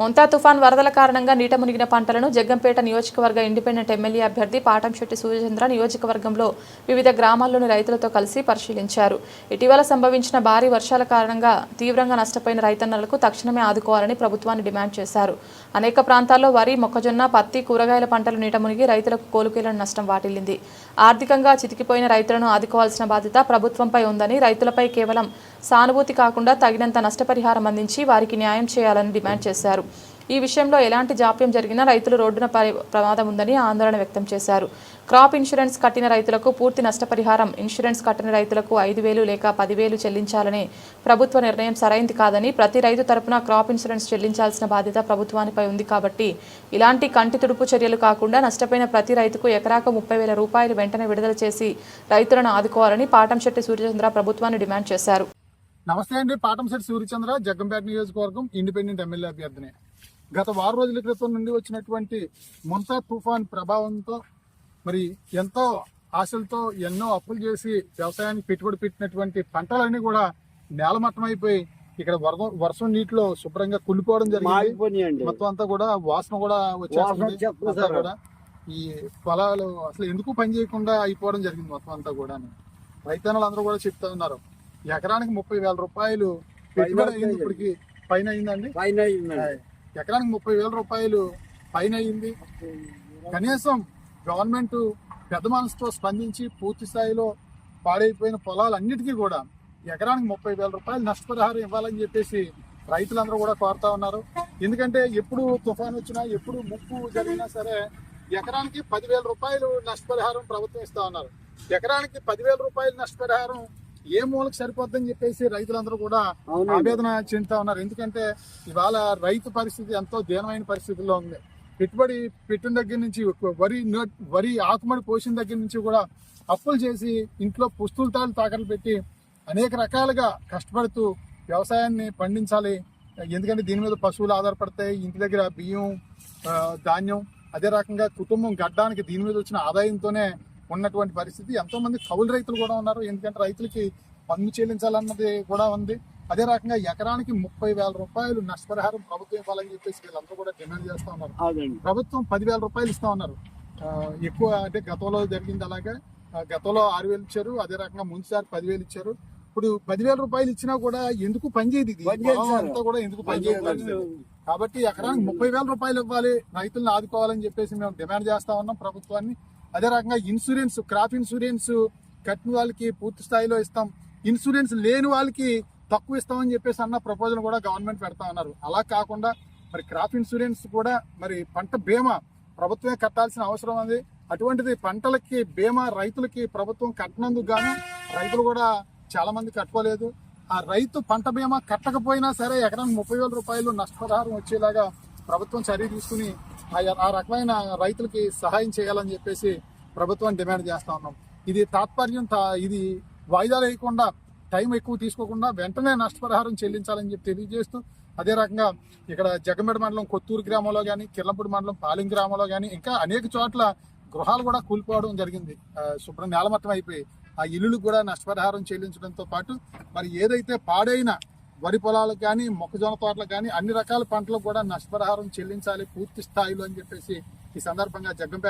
మొంతా తుఫాన్ వరదల కారణంగా నీట మునిగిన పంటలను జగ్గంపేట నియోజకవర్గ ఇండిపెండెంట్ ఎమ్మెల్యే అభ్యర్థి పాటంశెట్టి సూర్యచంద్ర నియోజకవర్గంలో వివిధ గ్రామాల్లోని రైతులతో కలిసి పరిశీలించారు. ఇటీవల సంభవించిన భారీ వర్షాల కారణంగా తీవ్రంగా నష్టపోయిన రైతన్నలకు తక్షణమే ఆదుకోవాలని ప్రభుత్వాన్ని డిమాండ్ చేశారు. అనేక ప్రాంతాల్లో వరి మొక్కజొన్న పత్తి కూరగాయల పంటలు నీట మునిగి రైతులకు కోలుకేలను నష్టం వాటిల్లింది. ఆర్థికంగా చితికిపోయిన రైతులను ఆదుకోవాల్సిన బాధ్యత ప్రభుత్వంపై ఉందని రైతులపై కేవలం సానుభూతి కాకుండా తగినంత నష్టపరిహారం అందించి వారికి న్యాయం చేయాలని డిమాండ్ చేశారు. ఈ విషయంలో ఎలాంటి జాప్యం జరిగినా రైతులు రోడ్డున ప్రమాదం ఉందని ఆందోళన వ్యక్తం చేశారు. క్రాప్ ఇన్సూరెన్స్ కట్టిన రైతులకు పూర్తి నష్టపరిహారం. ఇన్సూరెన్స్ కట్టిన రైతులకు ఐదు వేలు లేక పదివేలు చెల్లించాలనే ప్రభుత్వ నిర్ణయం సరైంది కాదని ప్రతి రైతు తరపున క్రాప్ ఇన్సూరెన్స్ చెల్లించాల్సిన బాధ్యత ప్రభుత్వానిపై ఉంది కాబట్టి ఇలాంటి కంటి తుడుపు చర్యలు కాకుండా నష్టపోయిన ప్రతి రైతుకు ఎకరాకు ముప్పై వేల రూపాయలు వెంటనే విడుదల చేసి రైతులను ఆదుకోవాలని పాటంశెట్టి సూర్యచంద్ర ప్రభుత్వాన్ని డిమాండ్ చేశారు. నమస్తే అండి. పాటంశెట్టి సూర్యచంద్ర జగ్గంపేట నియోజకవర్గం ఇండిపెండెంట్ ఎమ్మెల్యే అభ్యర్థిని. గత వారం రోజుల క్రితం నుండి వచ్చినటువంటి ముంతా తుఫాన్ ప్రభావంతో మరి ఎంతో ఆశలతో ఎన్నో అప్పులు చేసి వ్యవసాయానికి పెట్టుబడి పెట్టినటువంటి పంటలన్నీ కూడా నేలమట్టం అయిపోయి ఇక్కడ వరద వర్షం నీటిలో శుభ్రంగా కుళ్ళిపోవడం జరిగింది. మొత్తం అంతా కూడా వాసన కూడా వచ్చేస్తుంది. కూడా ఈ పొలాలు అసలు ఎందుకు పని చేయకుండా అయిపోవడం జరిగింది మొత్తం అంతా కూడా రైతన్నలు అందరూ కూడా చెప్తా ఉన్నారు. ఎకరానికి ముప్పై వేల రూపాయలు పెట్టుబడి అయింది ఇప్పటికి పైన అయిందండి పైన అయిందండి. ఎకరానికి ముప్పై వేల రూపాయలు పైన అయింది కనీసం గవర్నమెంట్ పెద్ద మనసుతో స్పందించి పూర్తి స్థాయిలో పాడైపోయిన పొలాలన్నిటికీ కూడా ఎకరానికి ముప్పై వేల రూపాయలు నష్టపరిహారం ఇవ్వాలని చెప్పేసి రైతులందరూ కూడా కోరుతా ఉన్నారు. ఎందుకంటే ఎప్పుడు తుఫాన్ వచ్చినా ఎప్పుడు ముప్పు జరిగినా సరే ఎకరానికి పదివేల రూపాయలు నష్టపరిహారం ప్రభుత్వం ఇస్తా ఉన్నారు. ఎకరానికి పదివేల రూపాయలు నష్టపరిహారం ఏ మూలకు సరిపోద్దని చెప్పేసి రైతులందరూ కూడా. ఆవేదన చెందుతా ఉన్నారు. ఎందుకంటే ఇవాళ రైతు పరిస్థితి ఎంతో దీనమైన పరిస్థితుల్లో ఉంది. పెట్టుబడి పెట్టిన దగ్గర నుంచి వరి వరి ఆకుమడి పోసిన దగ్గర నుంచి కూడా అప్పులు చేసి ఇంట్లో పుస్తుల తాళ్ళు తాకట్లు పెట్టి అనేక రకాలుగా కష్టపడుతూ వ్యవసాయాన్ని పండించాలి. ఎందుకంటే దీని మీద పశువులు ఆధారపడతాయి. ఇంటి దగ్గర బియ్యం ధాన్యం అదే రకంగా కుటుంబం గడ్డానికి దీని మీద వచ్చిన ఆదాయంతోనే ఉన్నటువంటి పరిస్థితి. ఎంతో మంది కౌలు రైతులు కూడా ఉన్నారు. ఎందుకంటే రైతులకి పన్ను చెల్లించాలన్నది కూడా ఉంది. అదే రకంగా ఎకరానికి ముప్పై వేల రూపాయలు నష్టపరిహారం ప్రభుత్వం ఇవ్వాలని చెప్పేసి వీళ్ళందరూ కూడా డిమాండ్ చేస్తా ఉన్నారు. ప్రభుత్వం పదివేల రూపాయలు ఇస్తా ఉన్నారు. ఎక్కువ అంటే గతంలో జరిగింది అలాగే. గతంలో ఆరు వేలు ఇచ్చారు. అదే రకంగా ముందుసారి పదివేలు ఇచ్చారు. ఇప్పుడు పదివేల రూపాయలు ఇచ్చినా కూడా ఎందుకు పనిచేయదు ఇది. అంతా కూడా ఎందుకు పనిచేయదు పరిస్థితి. కాబట్టి ఎకరానికి ముప్పై వేల రూపాయలు ఇవ్వాలి. రైతులను ఆదుకోవాలని చెప్పేసి మేము డిమాండ్ చేస్తా ఉన్నాం. ప్రభుత్వాన్ని అదే రకంగా ఇన్సూరెన్స్ క్రాప్ ఇన్సూరెన్స్ కట్టిన వాళ్ళకి పూర్తి స్థాయిలో ఇస్తాం. ఇన్సూరెన్స్ లేని వాళ్ళకి తక్కువ ఇస్తామని చెప్పేసి అన్న ప్రపోజల్ కూడా గవర్నమెంట్ పెడతా ఉన్నారు. అలా కాకుండా మరి క్రాప్ ఇన్సూరెన్స్ కూడా మరి పంట బీమా ప్రభుత్వమే కట్టాల్సిన అవసరం ఉంది. అటువంటిది పంటలకి బీమా రైతులకి ప్రభుత్వం కట్టినందుకు గాను రైతులు కూడా చాలా మంది కట్టుకోలేదు. ఆ రైతు పంట బీమా కట్టకపోయినా సరే ఎకరానికి ముప్పై వేల రూపాయలు నష్టపరిహారం వచ్చేలాగా ప్రభుత్వం చర్య తీసుకుని ఆ- ఆ రకమైన రైతులకి సహాయం చేయాలని చెప్పేసి ప్రభుత్వం డిమాండ్ చేస్తా ఉన్నాం. ఇది తాత్పర్యం తా- ఇది వాయిదాలు వేయకుండా టైం ఎక్కువ తీసుకోకుండా వెంటనే నష్టపరిహారం చెల్లించాలని చెప్పి తెలియజేస్తూ అదే రకంగా ఇక్కడ జగమెడ మండలం కొత్తూరు గ్రామంలో కానీ కిర్లంపూడి మండలం పాలెం గ్రామంలో కానీ ఇంకా అనేక చోట్ల గృహాలు కూడా కూలిపోవడం జరిగింది. శుభ్రం నేలమట్టం అయిపోయి ఆ ఇల్లులకు కూడా నష్టపరిహారం చెల్లించడంతో పాటు మరి ఏదైతే పాడైన వరి పొలాలకు కానీ మొక్కజొన్న తోటలకు కానీ అన్ని రకాల పంటలకు కూడా నష్టపరిహారం చెల్లించాలి పూర్తి స్థాయిలో అని చెప్పేసి ఈ సందర్భంగా జగ్గంపేట